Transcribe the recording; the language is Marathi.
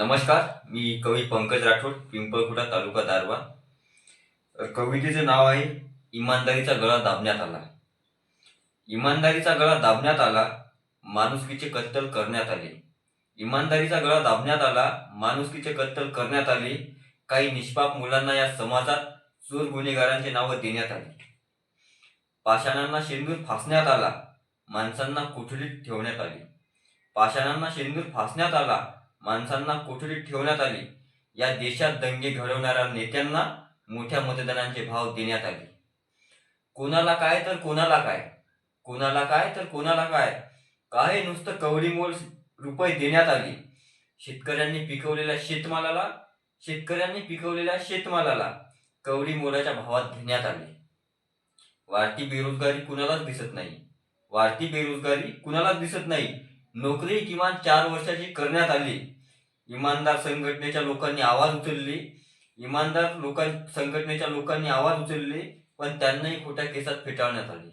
नमस्कार मी कवी पंकज राठोड पिंपळखुटा तालुका दारवा तर कवितेचे नाव आहे इमानदारीचा गळा दाबण्यात आला. इमानदारीचा गळा दाबण्यात आला माणुसकीचे कत्तल करण्यात आले. इमानदारीचा गळा दाबण्यात आला माणुसकीचे कत्तल करण्यात आले. काही निष्पाप मुलांना या समाजात चोर गुन्हेगारांची नावं देण्यात आली. पाषाणांना शेंदूर फासण्यात आला माणसांना कोठडीत ठेवण्यात आले. पाषाणांना शेंदूर फासण्यात आला माणसांना कोठडीत ठेवण्यात आले. या देशात दंगे घडवणाऱ्या नेत्यांना मोठ्या मतदानांचे भाव देण्यात आले. कोणाला काय तर कोणाला काय. कोणाला काय तर कोणाला काय. काय नुसतं कवडीमोल रुपये देण्यात आले. शेतकऱ्यांनी पिकवलेल्या शेतमालाला शेतकऱ्यांनी पिकवलेल्या शेतमालाला कवडी मोलाच्या भावात घेण्यात आले. वाढती बेरोजगारी कुणालाच दिसत नाही. वाढती बेरोजगारी कुणालाच दिसत नाही. नोकरी किमान चार वर्षाची करण्यात आली. इमानदार संघटनेच्या लोकांनी आवाज उचलली. इमानदार लोकां संघटनेच्या लोकांनी आवाज उचलले पण त्यांनाही खोट्या केसात फेटाळण्यात आले.